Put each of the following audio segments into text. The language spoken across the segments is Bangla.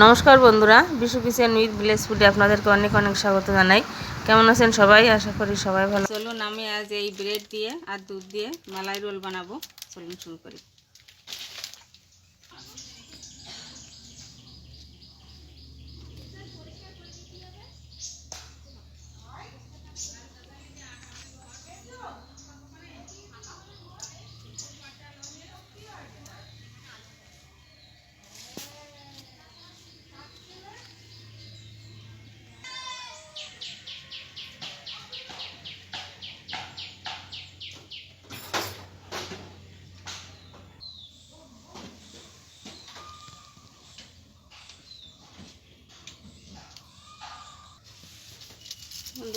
নমস্কার বন্ধুরা, বিশু কিচেন উইথ ভিলেজ ফুডে আপনাদেরকে অনেক অনেক স্বাগত জানাই। কেমন আছেন সবাই? আশা করি সবাই ভালো চলুন আমি আজ এই ব্রেড দিয়ে আর দুধ দিয়ে মালাই রোল বানাবো। চলুন শুরু করি।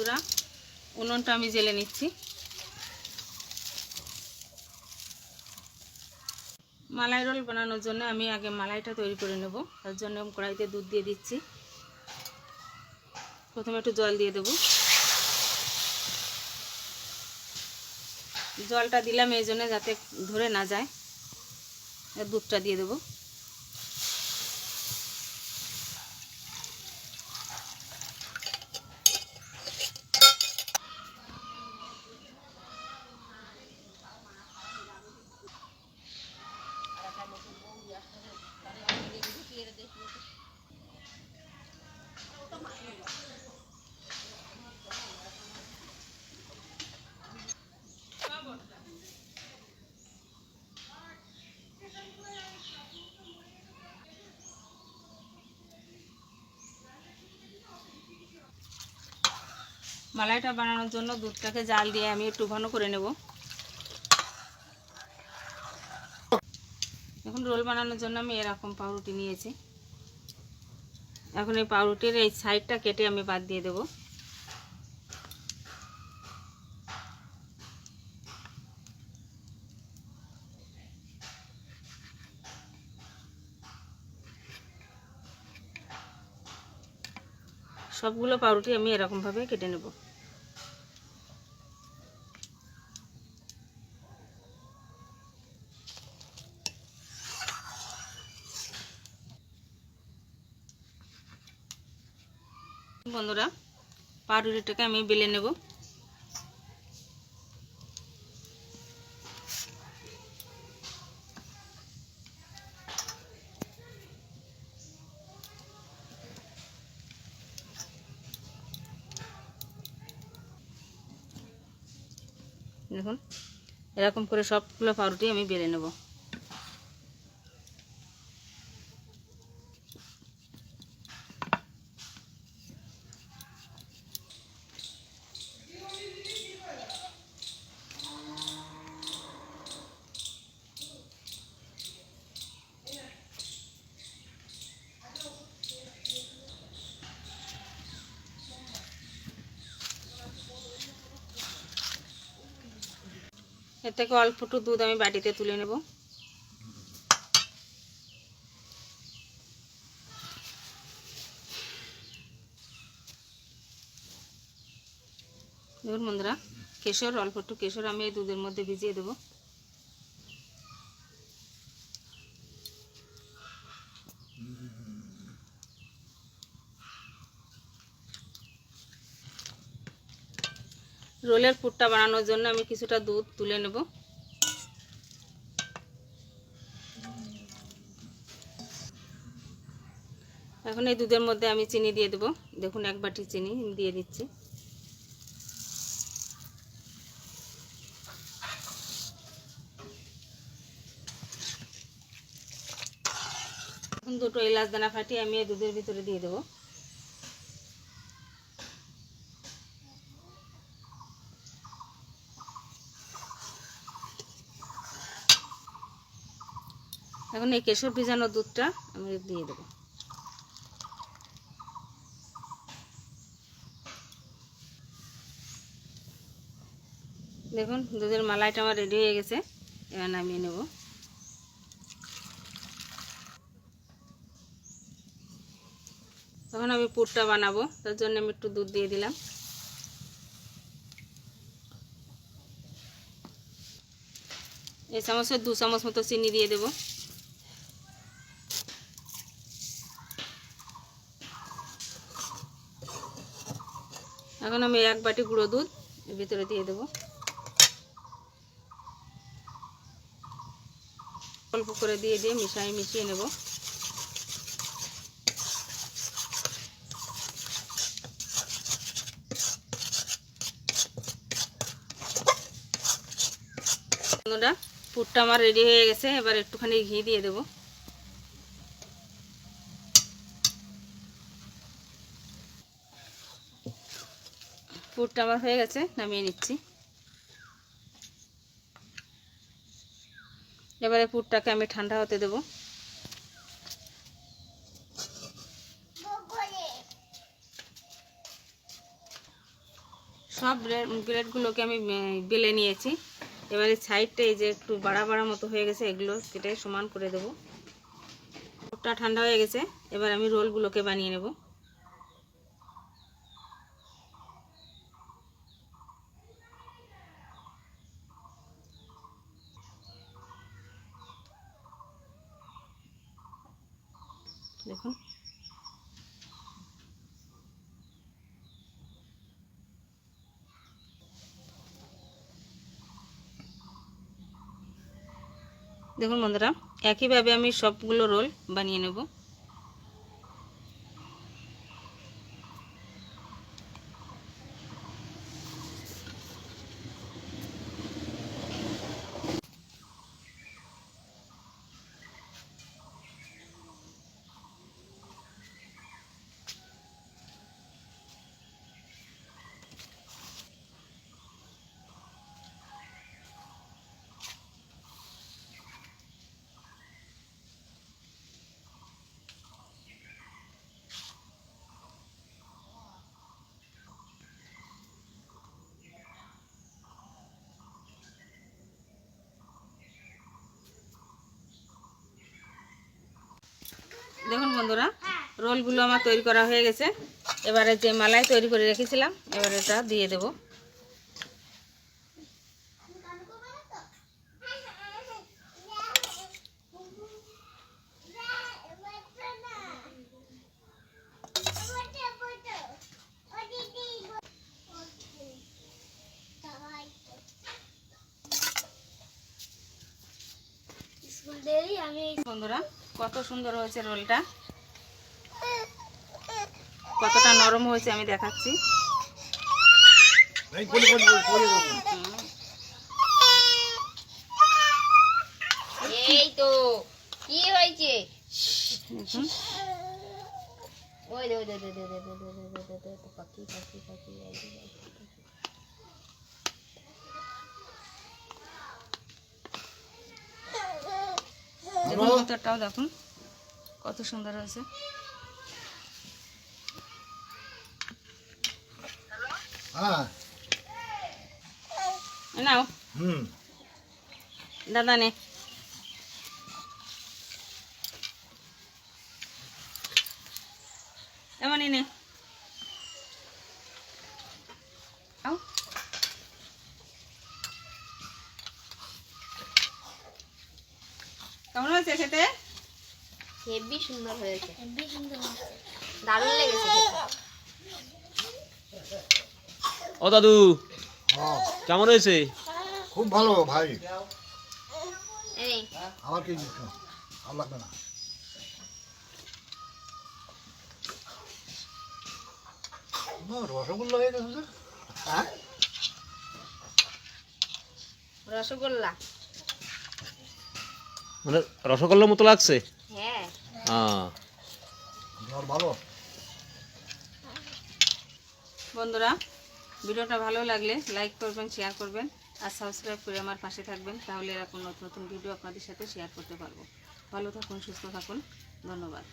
বন্ধুরা উনুনটা আমি জেলে নিচ্ছি। মালাই রোল বানানোর জন্য আমি আগে মালাইটা তৈরি করে নেব। তার জন্য কড়াইতে দুধ দিয়ে দিচ্ছি। প্রথমে একটু জল দিয়ে দেব। জলটা দিলাম এই জন্য যাতে ধরে না যায়। দুধটা দিয়ে দেবো। মালাইটা বানানোর জন্য দুধটাকে জাল দিয়ে আমি একটু ঘন করে নেব। এখন রোল বানানোর জন্য আমি এরকম পাউরুটি নিয়েছি। এখন এই পাউরুটির এই সাইডটা কেটে আমি বাদ দিয়ে দেব। সবগুলো পাউরুটি আমি এরকমভাবে কেটে নেব। বন্ধুরা পাউরুটিটাকে আমি বেলে নেব। দেখুন এরকম করে সবগুলো পাউরুটি আমি বেলে নেব। এর থেকে অল্প একটু দুধ আমি বাটিতে তুলে নেব। দেখুন বন্ধুরা, কেশর, অল্প একটু কেশর আমি এই দুধের মধ্যে ভিজিয়ে দেবো। রোলের পুরটা বানানোর জন্য আমি কিছুটা দুধ তুলে নেব। এখন এই দুধের মধ্যে আমি চিনি দিয়ে দেব। দেখুন, এক বাটি চিনি দিয়ে দিচ্ছি। এখন দুটো এলাচ দানা ফাটিয়ে আমি এই দুধের ভিতরে দিয়ে দেবো। এখন এই কেশর ভিজানো দুধটা আমি দিয়ে দেবো। দেখুন, দুধের মালাইটা আমার রেডি হয়ে গেছে। এবার নামিয়ে নেব। তখন আমি পুরটা বানাবো, তার জন্য আমি একটু দুধ দিয়ে দিলাম। এই চামচের দু চামচ মতো চিনি দিয়ে দেব। এখন আমি এক বাটি গুঁড়ো দুধ ভিতরে দিয়ে দেবো। অল্প করে দিয়ে দিয়ে মিশাই মিশিয়ে নেব। বন্ধুরা, পুরটা আমার রেডি হয়ে গেছে, এবার একটুখানি ঘি দিয়ে দেবো। পুরটা আমার হয়ে গেছে, নামিয়ে নিচ্ছি। এবারে পুরটাকে আমি ঠান্ডা হতে দেব। সব ব্রেড ব্রেডগুলোকে আমি বেলে নিয়েছি। এবারে সাইডটা এই যে একটু বাড়া বাড়া মতো হয়ে গেছে, এগুলো কেটে সমান করে দেবো। পুরটা ঠান্ডা হয়ে গেছে, এবার আমি রোলগুলোকে বানিয়ে নেব। দেখুন। দেখুন বন্ধুরা একইভাবে আমি সবগুলো রোল বানিয়ে নেব দেখুন বন্ধুরা, রোলগুলো আমার তৈরি করা হয়ে গেছে। এবারে যে মালাই তৈরি করে রেখেছিলাম, এবারে এটা দিয়ে দেব। বন্ধুরা কত সুন্দর হয়েছে রোলটা কতটা নরম হয়েছে আমি দেখাচ্ছি এই তো কি হয়েছে ওই দে ওই দে দে দে দে দে দে দে দে দে দে দে পাখি পাখি পাখি বেগুন দেখুন কত সুন্দর হয়েছে। হ্যাঁ। নাও। দাদা নে। এমনই নে। কেমন হয়েছে খেতে? হেভি সুন্দর হয়েছে। হেভি সুন্দর দারুণ লেগেছে ও দাদু হ্যাঁ কেমন হয়েছে? খুব ভালো ভাই। এই। আমার কি ভালো লাগবে না। রসগোল্লা হয়ে গেছে। হ্যাঁ? রসগোল্লা। মানে রসগোল্লার মতো লাগছে? হ্যাঁ। হ্যাঁ। ভালো? বন্ধুরা ভিডিওটা ভালো লাগলে লাইক করবেন শেয়ার করবেন আর সাবস্ক্রাইব করে আমার পাশে থাকবেন তাহলে এরকম নতুন নতুন ভিডিও আপনাদের সাথে শেয়ার করতে পারব। ভালো থাকুন সুস্থ থাকুন। ধন্যবাদ।